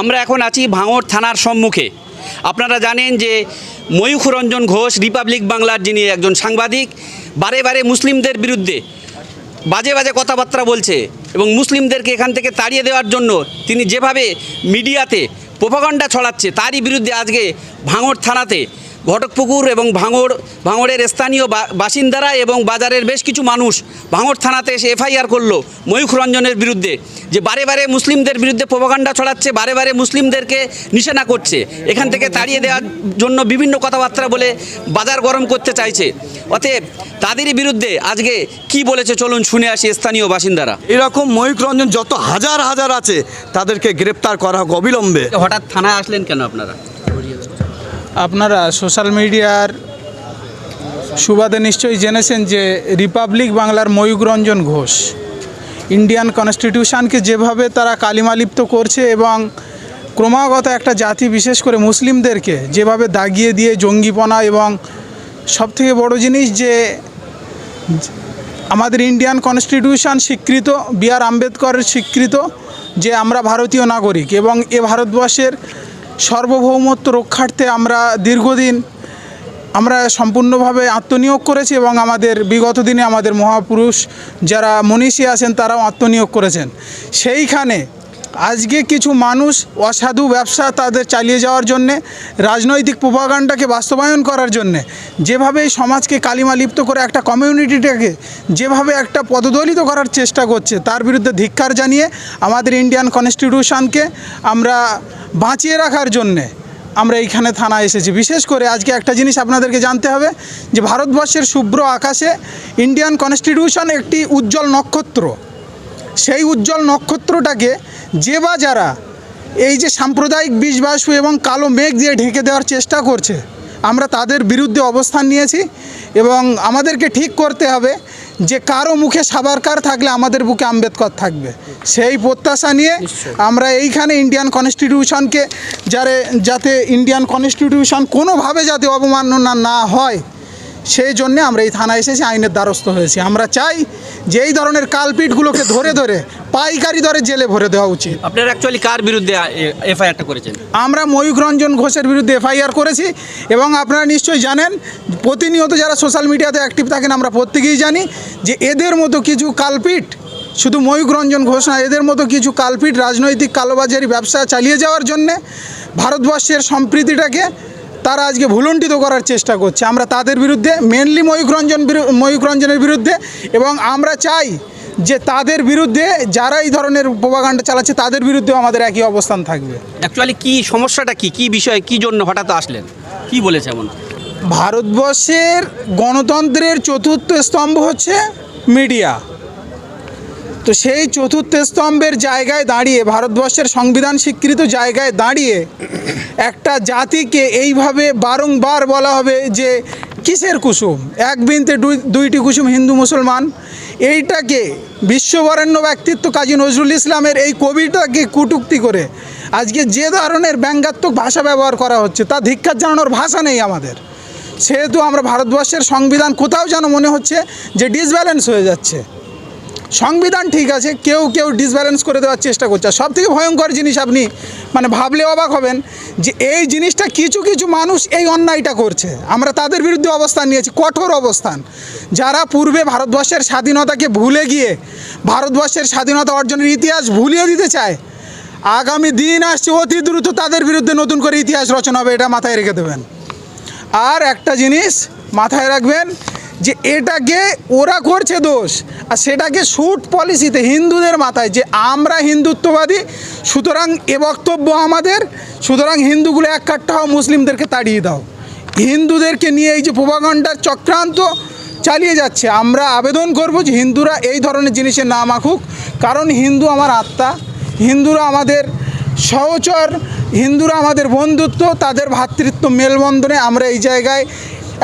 আমরা এখন আছি ভাঙড় থানার সম্মুখে। আপনারা জানেন যে ময়ূখরঞ্জন ঘোষ, রিপাবলিক বাংলার যিনি একজন সাংবাদিক, বারে বারে মুসলিমদের বিরুদ্ধে বাজে বাজে কথাবার্তা বলছে এবং মুসলিমদেরকে এখান থেকে তাড়িয়ে দেওয়ার জন্য তিনি যেভাবে মিডিয়াতে প্রোপাগান্ডা ছড়াচ্ছে, তারই বিরুদ্ধে আজকে ভাঙড় থানাতে ঘটকপুকুর এবং ভাঙড় ভাঙড়ের স্থানীয় বা- বাসিন্দারা এবং বাজারের বেশ কিছু মানুষ ভাঙড় থানাতে এসে এফআইআর করল ময়ূখ রঞ্জনের বিরুদ্ধে যে বারে বারে মুসলিমদের বিরুদ্ধে প্রোপাগান্ডা ছড়াচ্ছে বারে বারে মুসলিমদেরকে নিশানা করছে। এখান থেকে তাড়িয়ে দেওয়ার জন্য বিভিন্ন কথাবার্তা বলে বাজার গরম করতে চাইছে। অতএব তাদেরই বিরুদ্ধে আজকে কি বলেছে চলুন শুনে আসি স্থানীয় বাসিন্দারা। এরকম ময়ূক রঞ্জন যত হাজার হাজার আছে তাদেরকে গ্রেপ্তার করা হোক অবিলম্বে। হঠাৎ থানায় আসলেন কেন আপনারা? আপনারা সোশ্যাল মিডিয়ার সুবাদে নিশ্চয়ই জেনেছেন যে রিপাবলিক বাংলার ময়ূক রঞ্জন ঘোষ, ইন্ডিয়ান কনস্টিটিউশনকে যেভাবে তারা কালিমালিপ্ত করছে এবং ক্রমাগত একটা জাতি বিশেষ করে মুসলিমদেরকে যেভাবে দাগিয়ে দিয়ে জঙ্গিপনা এবং সবথেকে বড় জিনিস যে আমাদের ইন্ডিয়ান কনস্টিটিউশন স্বীকৃত, বি আর আম্বেদকরের স্বীকৃত যে আমরা ভারতীয় নাগরিক এবং এ ভারতবর্ষের সার্বভৌমত্ব রক্ষার্থে আমরা দীর্ঘদিন আমরা সম্পূর্ণভাবে আত্মনিয়োগ করেছি এবং আমাদের বিগত দিনে আমাদের মহাপুরুষ যারা মনীষী আছেন তারাও আত্মনিয়োগ করেছেন। সেইখানে আজকে কিছু মানুষ অসাধু ব্যবসা তাদের চালিয়ে যাওয়ার জন্যে, রাজনৈতিক প্রভাকাণ্ডাকে বাস্তবায়ন করার জন্যে, যেভাবে সমাজকে কালিমা লিপ্ত করে একটা কমিউনিটিটাকে যেভাবে একটা পদদলিত করার চেষ্টা করছে, তার বিরুদ্ধে ধিক্কার জানিয়ে আমাদের ইন্ডিয়ান কনস্টিটিউশনকে আমরা বাঁচিয়ে রাখার জন্যে আমরা এইখানে থানায় এসেছি। বিশেষ করে আজকে একটা জিনিস আপনাদেরকে জানতে হবে, যে ভারতবর্ষের শুভ্র আকাশে ইন্ডিয়ান কনস্টিটিউশন একটি উজ্জ্বল নক্ষত্র। সেই উজ্জ্বল নক্ষত্রটাকে যে বা যারা এই যে সাম্প্রদায়িক বিষবাষ্প এবং কালো মেঘ দিয়ে ঢেকে দেওয়ার চেষ্টা করছে আমরা তাদের বিরুদ্ধে অবস্থান নিয়েছি এবং আমাদেরকে ঠিক করতে হবে যে কারও মুখে সাবারকার থাকলে আমাদের বুকে আম্বেদকর থাকবে। সেই প্রত্যাশা নিয়ে আমরা এইখানে ইন্ডিয়ান কনস্টিটিউশনকে যারে যাতে ইন্ডিয়ান কনস্টিটিউশন কোনোভাবে যাতে অবমাননা না হয় সেই জন্যে আমরা এই থানায় এসেছি আইনের দ্বারস্থ হয়েছি। আমরা চাই যে এই ধরনের কালপিটগুলোকে ধরে ধরে পাইকারি দরে জেলে ভরে দেওয়া উচিত। আপনারা অ্যাকচুয়ালি কার বিরুদ্ধে এফআইআরটা করেছেন? আমরা ময়ূক রঞ্জন ঘোষের বিরুদ্ধে এফআইআর করেছি এবং আপনারা নিশ্চয়ই জানেন প্রতিনিয়ত যারা সোশ্যাল মিডিয়াতে অ্যাক্টিভ থাকেন আমরা প্রত্যেকেই জানি যে এদের মতো কিছু কালপিট শুধু ময়ূক রঞ্জন ঘোষ না এদের মতো কিছু কালপিট রাজনৈতিক কালোবাজারি ব্যবসা চালিয়ে যাওয়ার জন্যে ভারতবর্ষের সম্প্রীতিটাকে তারা আজকে ভুলণ্ঠিত করার চেষ্টা করছে। আমরা তাদের বিরুদ্ধে মেনলি ময়ূক রঞ্জন বিরু- ময়ূক রঞ্জনের বিরুদ্ধে এবং আমরা চাই যে তাদের বিরুদ্ধে যারা এই ধরনের প্রভাকাণ্ডা চালাচ্ছে তাদের বিরুদ্ধেও আমাদের একই অবস্থান থাকবে। অ্যাকচুয়ালি কি সমস্যাটা কি? কি বিষয়ে কি জন্য হঠাৎ আসলেন? কি বলেছে এমন? ভারতবর্ষের গণতন্ত্রের চতুর্থ স্তম্ভ হচ্ছে মিডিয়া। তো সেই চতুর্থ স্তম্ভের জায়গায় দাঁড়িয়ে, ভারতবর্ষের সংবিধান স্বীকৃত জায়গায় দাঁড়িয়ে একটা জাতিকে এইভাবে বারংবার বলা হবে যে, কিসের কুসুম? এক বিনতে দুই- দুইটি কুসুম হিন্দু মুসলমান। এইটাকে বিশ্ববরেণ্য ব্যক্তিত্ব কাজী নজরুল ইসলামের এই কবিটাকে কুটুক্তি করে আজকে যে ধরনের ব্যঙ্গাত্মক ভাষা ব্যবহার করা হচ্ছে, তা ধিক্ষার জানানোর ভাষা নেই আমাদের। সেহেতু আমরা ভারতবর্ষের সংবিধান কোথাও যেন মনে হচ্ছে যে ডিসব্যালেন্স হয়ে যাচ্ছে। সংবিধান ঠিক আছে, কেউ কেউ ডিসব্যালেন্স করে দেওয়ার চেষ্টা করছে। সব থেকে ভয়ঙ্কর জিনিস আপনি মানে ভাবলে অবাক হবেন যে এই জিনিসটা কিছু কিছু মানুষ এই অন্যায়টা করছে। আমরা তাদের বিরুদ্ধে অবস্থান নিয়েছি, কঠোর অবস্থান। যারা পূর্বে ভারতবর্ষের স্বাধীনতাকে ভুলে গিয়ে, ভারতবর্ষের স্বাধীনতা অর্জনের ইতিহাস ভুলিয়ে দিতে চায়, আগামী দিন আসছে, অতি দ্রুত তাদের বিরুদ্ধে নতুন করে ইতিহাস রচনা হবে, এটা মাথায় রেখে দেবেন। আর একটা জিনিস মাথায় রাখবেন যে এটাকে ওরা করছে দোষ, আর সেটাকে শুট পলিসিতে হিন্দুদের মাথায় যে আমরা হিন্দুত্ববাদী, সুতরাং এ বক্তব্য আমাদের, সুতরাং হিন্দুগুলো এক কাট্টা হও, মুসলিমদেরকে তাড়িয়ে দাও। হিন্দুদেরকে নিয়ে এই যে প্রভাকাণ্ডার চক্রান্ত চালিয়ে যাচ্ছে, আমরা আবেদন করব যে হিন্দুরা এই ধরনের জিনিসে না মাখুক, কারণ হিন্দু আমার আত্মা, হিন্দুরা আমাদের সহচর, হিন্দুরা আমাদের বন্ধুত্ব, তাদের ভ্রাতৃত্ব মেলবন্ধনে আমরা এই জায়গায়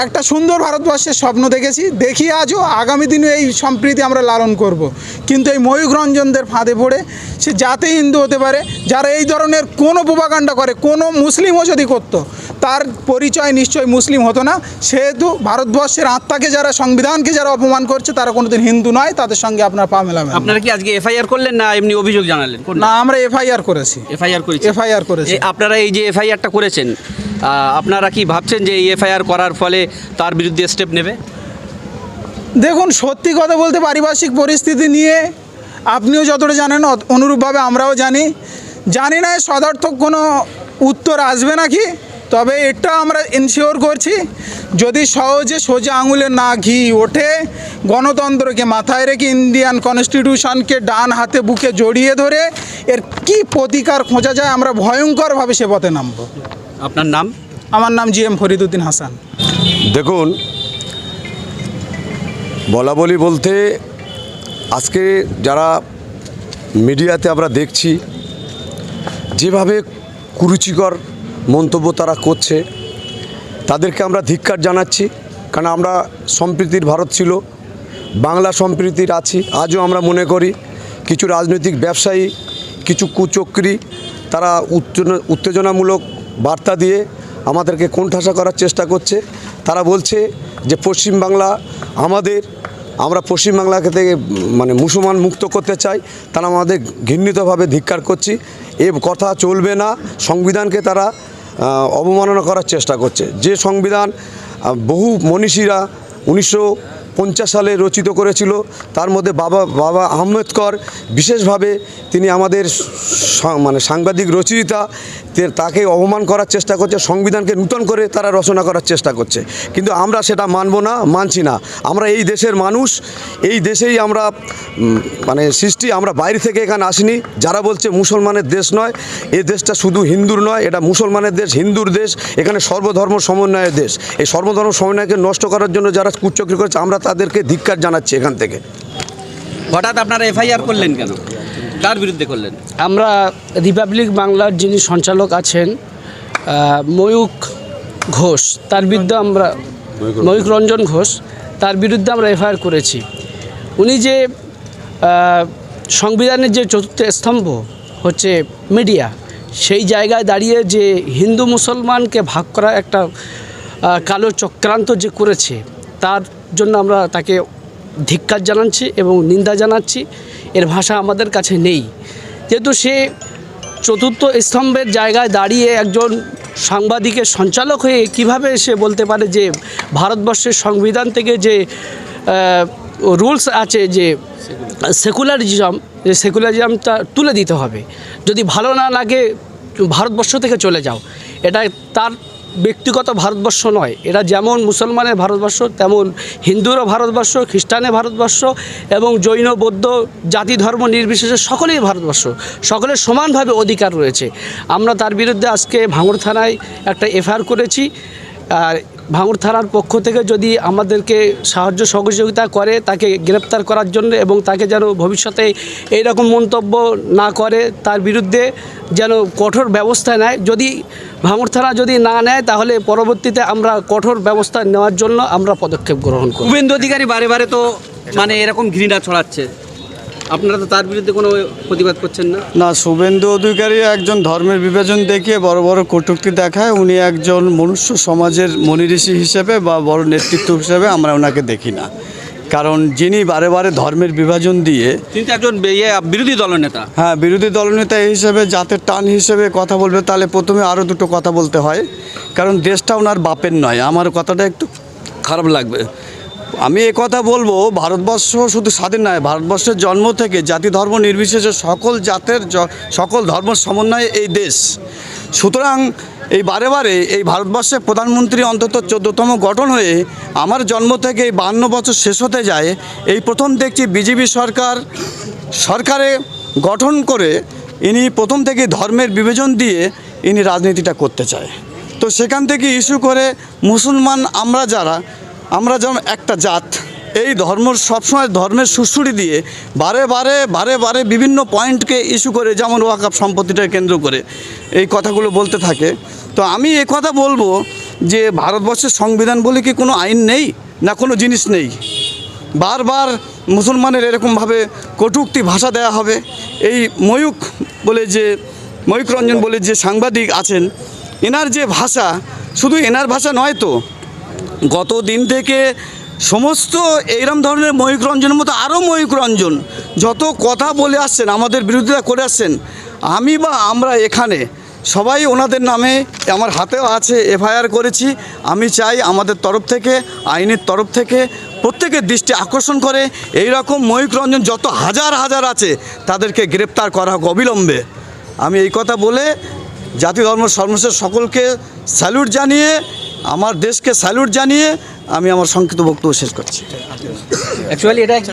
একটা সুন্দর ভারতবর্ষের স্বপ্ন দেখেছি। দেখি আজও আগামী দিনে এই সম্প্রীতি আমরা লালন করব। কিন্তু এই ময়ূক রঞ্জনদের ফাঁদে পড়ে সে যাতে হিন্দু হতে পারে যারা এই ধরনের কোনো প্রভাকাণ্ডা করে কোনো মুসলিমও যদি করতো তার পরিচয় নিশ্চয় মুসলিম হতো না। সেহেতু ভারতবর্ষের আত্মাকে যারা সংবিধানকে যারা অপমান করছে তারা কোনোদিন হিন্দু নয় তাদের সঙ্গে আপনার পা মেলাবেন। আপনারা কি আজকে এফআইআর করলেন না এমনি অভিযোগ জানালেন? না আমরা এফআইআর করেছি। এফআইআর করেছেন এফআইআর করেছি। আপনারা এই যে এফআইআরটা করেছেন আপনারা কি ভাবছেন যে এফআইআর করার ফলে তার বিরুদ্ধে স্টেপ নেবে? দেখুন, সত্যি কথা বলতে পারিপার্শ্বিক পরিস্থিতি নিয়ে আপনিও যতটা জানেন অনুরূপভাবে আমরাও জানি। জানি না সদার্থক কোনো উত্তর আসবে নাকি, তবে এটা আমরা এনশিওর করছি, যদি সহজে সোজা আঙুলে না ঘি ওঠে, গণতন্ত্রকে মাথায় রেখে ইন্ডিয়ান কনস্টিটিউশনকে ডান হাতে বুকে জড়িয়ে ধরে এর কি প্রতিকার খোঁজা যায় আমরা ভয়ঙ্করভাবে সে পথে নামবো। আপনার নাম? আমার নাম জি এম ফরিদুদ্দিন হাসান। দেখুন বলা বলি বলতে আজকে যারা মিডিয়াতে আমরা দেখছি যেভাবে কুরুচিকর মন্তব্য তারা করছে তাদেরকে আমরা ধিক্কার জানাচ্ছি কারণ আমরা সম্প্রীতির ভারত ছিল বাংলা সম্প্রীতির আছি আজও আমরা মনে করি কিছু রাজনৈতিক ব্যবসায়ী কিছু কুচক্রী তারা উত্তেজনা- উত্তেজনামূলক বার্তা দিয়ে আমাদেরকে কোণঠাসা করার চেষ্টা করছে। তারা বলছে যে পশ্চিমবাংলা আমাদের, আমরা পশ্চিমবাংলাকে থেকে মানে মুসলমান মুক্ত করতে চাই। তারা আমাদের ঘৃণিতভাবে ধিক্কার করছি। এ কথা চলবে না। সংবিধানকে তারা অবমাননা করার চেষ্টা করছে। যে সংবিধান বহু মনীষীরা উনিশশো পঞ্চাশ সালে রচিত করেছিল। তার মধ্যে বাবা বাবা আহমেদকর। বিশেষভাবে তিনি আমাদের মানে সাংবাদিক রচয়িতা। তাকে অপমান করার চেষ্টা করছে, সংবিধানকে নূতন করে তারা রচনা করার চেষ্টা করছে। কিন্তু আমরা সেটা মানব না, মানছি না। আমরা এই দেশের মানুষ, এই দেশেই আমরা মানে সৃষ্টি, আমরা বাইরে থেকে এখানে আসিনি। যারা বলছে মুসলমানের দেশ নয়, এই দেশটা শুধু হিন্দুর নয়, এটা মুসলমানের দেশ, হিন্দুর দেশ, এখানে সর্বধর্ম সমন্বয়ের দেশ। এই সর্বধর্ম সমন্বয়কে নষ্ট করার জন্য যারা কুচক্রি করেছে, আমরা তাদেরকে ধিক্কার জানাচ্ছি এখান থেকে। হঠাৎ আপনারা এফআইআর করলেন কেন? কার বিরুদ্ধে করলেন? আমরা রিপাবলিক বাংলার যিনি সঞ্চালক আছেন ময়ূক ঘোষ তার বিরুদ্ধে আমরা ময়ূক রঞ্জন ঘোষ। তার বিরুদ্ধে আমরা এফআইআর করেছি। উনি যে সংবিধানের যে চতুর্থ স্তম্ভ হচ্ছে মিডিয়া সেই জায়গায় দাঁড়িয়ে যে হিন্দু মুসলমানকে ভাগ করা একটা কালো চক্রান্ত যে করেছে তার জন্য আমরা তাকে ধিক্কার জানাচ্ছি এবং নিন্দা জানাচ্ছি। এর ভাষা আমাদের কাছে নেই। যেহেতু সে চতুর্থ স্তম্ভের জায়গায় দাঁড়িয়ে একজন সাংবাদিকের সঞ্চালক হয়ে কীভাবে সে বলতে পারে যে ভারতবর্ষের সংবিধান থেকে যে রুলস আছে যে সেকুলারিজম, যে সেকুলারিজমটা তুলে দিতে হবে। যদি ভালো না লাগে, ভারতবর্ষ থেকে চলে যাও। এটা তার ব্যক্তিগত ভারতবর্ষ নয়। এটা যেমন মুসলমানের ভারতবর্ষ, তেমন হিন্দুরও ভারতবর্ষ, খ্রিস্টানের ভারতবর্ষ এবং জৈন, বৌদ্ধ, জাতি, ধর্ম নির্বিশেষে সকলেই ভারতবর্ষ। সকলের সমানভাবে অধিকার রয়েছে। আমরা তার বিরুদ্ধে আজকে ভাঙড় থানায় একটা এফআইআর করেছি। আর ভাঙড় থানার পক্ষ থেকে যদি আমাদেরকে সাহায্য সহযোগিতা করে, তাকে গ্রেপ্তার করার জন্য এবং তাকে যেন ভবিষ্যতে এইরকম মন্তব্য না করে, তার বিরুদ্ধে যেন কঠোর ব্যবস্থা নেয়। যদি ভাঙড় থানা যদি না নেয়, তাহলে পরবর্তীতে আমরা কঠোর ব্যবস্থা নেওয়ার জন্য আমরা পদক্ষেপ গ্রহণ করব। শুভেন্দু অধিকারী বারে বারে তো মানে এরকম ঘৃণা ছড়াচ্ছে। আপনারা তো তার বিরুদ্ধে কোনো প্রতিবাদ করছেন না? না শুভেন্দু অধিকারী একজন ধর্মের বিভাজন দেখিয়ে বড় বড় কটূক্তি দেখায়। উনি একজন মনুষ্য সমাজের মনিঋষি হিসেবে বা বড় নেতৃত্ব হিসেবে আমরা ওনাকে দেখি না। কারণ যিনি বারে বারে ধর্মের বিভাজন দিয়ে তিনি একজন ইয়ে, বিরোধী দলনেতা হ্যাঁ বিরোধী দলনেতা হিসেবে জাতের টান হিসেবে কথা বলবে তাহলে প্রথমে আরও দুটো কথা বলতে হয়। কারণ দেশটা ওনার বাপের নয়। আমার কথাটা একটু খারাপ লাগবে। আমি এ কথা বলব, ভারতবর্ষ শুধু স্বাধীন নয়, ভারতবর্ষের জন্ম থেকে জাতি ধর্ম নির্বিশেষে সকল জাতের সকল ধর্ম সমন্বয়ে এই দেশ। সুতরাং এই বারে বারে এই ভারতবর্ষের প্রধানমন্ত্রী অন্তত চোদ্দতম গঠন হয়ে আমার জন্ম থেকে এই বান্ন বছর শেষ হতে যায়, এই প্রথম দেখছি বিজেপি সরকার, সরকারে গঠন করে ইনি প্রথম থেকে ধর্মের বিভাজন দিয়ে ইনি রাজনীতিটা করতে চায়। তো সেখান থেকে ইস্যু করে মুসলমান আমরা যারা আমরা যেমন একটা জাত, এই ধর্ম সবসময় ধর্মের সুশ্রুতি দিয়ে বারে বারে বারে বারে বিভিন্ন পয়েন্টকে ইস্যু করে যেমন ওয়াকাপ সম্পত্তিটাকে কেন্দ্র করে এই কথাগুলো বলতে থাকে। তো আমি এ কথা বলব যে ভারতবর্ষের সংবিধান বলে কি কোনো আইন নেই না কোনো জিনিস নেই? বারবার মুসলমানের এরকমভাবে কটুক্তি ভাষা দেওয়া হবে। এই ময়ূক বলে যে ময়ূক রঞ্জন বলে যে সাংবাদিক আছেন, এনার যে ভাষা, শুধু এনার ভাষা নয় তো গত দিন থেকে সমস্ত এইরকম ধরনের ময়ূক রঞ্জনের মতো আরও ময়ূক রঞ্জন যত কথা বলে আসছেন, আমাদের বিরোধিতা করে আসছেন, আমি বা আমরা এখানে সবাই ওনাদের নামে আমার হাতেও আছে এফআইআর করেছি। আমি চাই আমাদের তরফ থেকে, আইনের তরফ থেকে প্রত্যেকের দৃষ্টি আকর্ষণ করে এই রকম ময়ূক রঞ্জন যত হাজার হাজার আছে তাদেরকে গ্রেপ্তার করা হোক অবিলম্বে। আমি এই কথা বলে জাতি ধর্ম সর্বশেষ সকলকে স্যালুট জানিয়ে আমার দেশকে স্যালুট জানিয়ে আমি আমার সংক্ষিপ্ত বক্তব্য শেষ করছি। অ্যাকচুয়ালি এটা